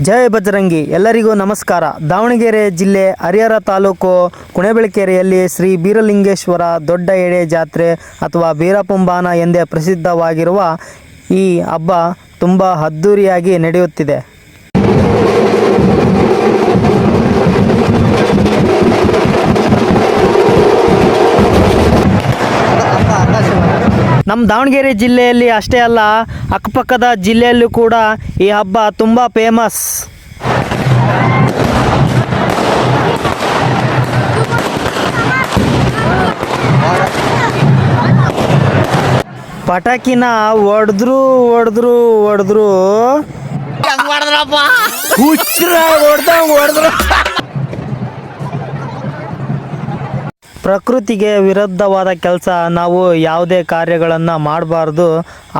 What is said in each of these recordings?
ಜೈ ಬಜರಂಗಿ ಎಲ್ಲರಿಗೂ ನಮಸ್ಕಾರ. ದಾವಣಗೆರೆ ಜಿಲ್ಲೆ ಹರಿಹರ ತಾಲೂಕು ಕುಣೆಬೆಳಕೆರೆಯಲ್ಲಿ ಶ್ರೀ ಬೀರಲಿಂಗೇಶ್ವರ ದೊಡ್ಡ ಎಡೆ ಜಾತ್ರೆ ಅಥವಾ ಬೀರಪುಂಬಾನ ಎಂದೇ ಪ್ರಸಿದ್ಧವಾಗಿರುವ ಈ ಹಬ್ಬ ತುಂಬ ಅದ್ಧೂರಿಯಾಗಿ ನಡೆಯುತ್ತಿದೆ. ನಮ್ಮ ದಾವಣಗೆರೆ ಜಿಲ್ಲೆಯಲ್ಲಿ ಅಷ್ಟೇ ಅಲ್ಲ ಅಕ್ಕಪಕ್ಕದ ಜಿಲ್ಲೆಯಲ್ಲೂ ಕೂಡ ಈ ಹಬ್ಬ ತುಂಬ ಫೇಮಸ್ ಪಟಾಕಿನ ಹೊಡೆದ್ರು ಹೊಡೆದ್ರು ಹೊಡೆದ್ರು ಹೊಡೆದ್ರು. ಪ್ರಕೃತಿಗೆ ವಿರುದ್ಧವಾದ ಕೆಲಸ ನಾವು ಯಾವುದೇ ಕಾರ್ಯಗಳನ್ನು ಮಾಡಬಾರ್ದು.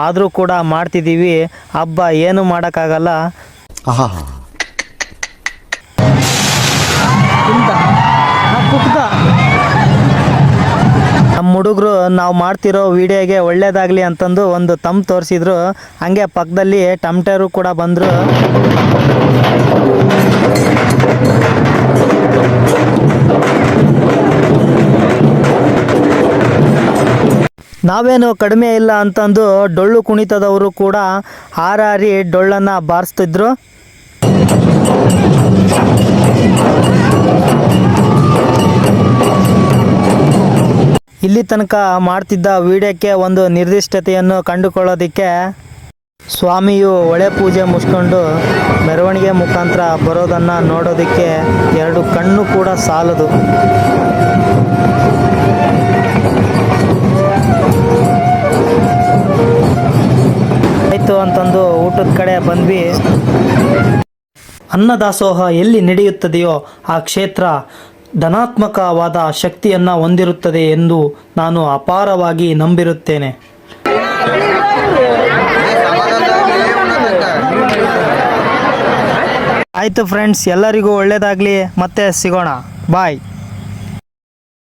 ಆದರೂ ಕೂಡ ಮಾಡ್ತಿದ್ದೀವಿ. ಹಬ್ಬ ಏನು ಮಾಡೋಕ್ಕಾಗಲ್ಲ. ನಮ್ಮ ಹುಡುಗರು ನಾವು ಮಾಡ್ತಿರೋ ವಿಡಿಯೋಗೆ ಒಳ್ಳೇದಾಗಲಿ ಅಂತಂದು ಒಂದು ತಮ್ ತೋರಿಸಿದ್ರು. ಹಂಗೆ ಪಕ್ಕದಲ್ಲಿ ಟಮ್ಟೇರು ಕೂಡ ಬಂದರು. ನಾವೇನು ಕಡಿಮೆ ಇಲ್ಲ ಅಂತಂದು ಡೊಳ್ಳು ಕುಣಿತದವರು ಕೂಡ ಹಾರಾರಿ ಡೊಳ್ಳನ್ನು ಬಾರಿಸ್ತಿದ್ರು. ಇಲ್ಲಿ ತನಕ ಮಾಡ್ತಿದ್ದ ವಿಡಿಯೋಕ್ಕೆ ಒಂದು ನಿರ್ದಿಷ್ಟತೆಯನ್ನು ಕಂಡುಕೊಳ್ಳೋದಕ್ಕೆ ಸ್ವಾಮಿಯು ಒಳೆ ಪೂಜೆ ಮುಚ್ಕೊಂಡು ಮೆರವಣಿಗೆ ಮುಖಾಂತರ ಬರೋದನ್ನು ನೋಡೋದಕ್ಕೆ ಎರಡು ಕಣ್ಣು ಕೂಡ ಸಾಲದು. ಅಂತಂದು ಊಟದ ಕಡೆ ಬಂದ್ವಿ. ಅನ್ನದಾಸೋಹ ಎಲ್ಲಿ ನಡೆಯುತ್ತದೆಯೋ ಆ ಕ್ಷೇತ್ರ ಧನಾತ್ಮಕವಾದ ಶಕ್ತಿಯನ್ನು ಹೊಂದಿರುತ್ತದೆ ಎಂದು ನಾನು ಅಪಾರವಾಗಿ ನಂಬಿರುತ್ತೇನೆ. ಆಯಿತು ಫ್ರೆಂಡ್ಸ್ ಎಲ್ಲರಿಗೂ ಒಳ್ಳೆಯದಾಗಲಿ ಮತ್ತೆ ಸಿಗೋಣ. ಬಾಯ್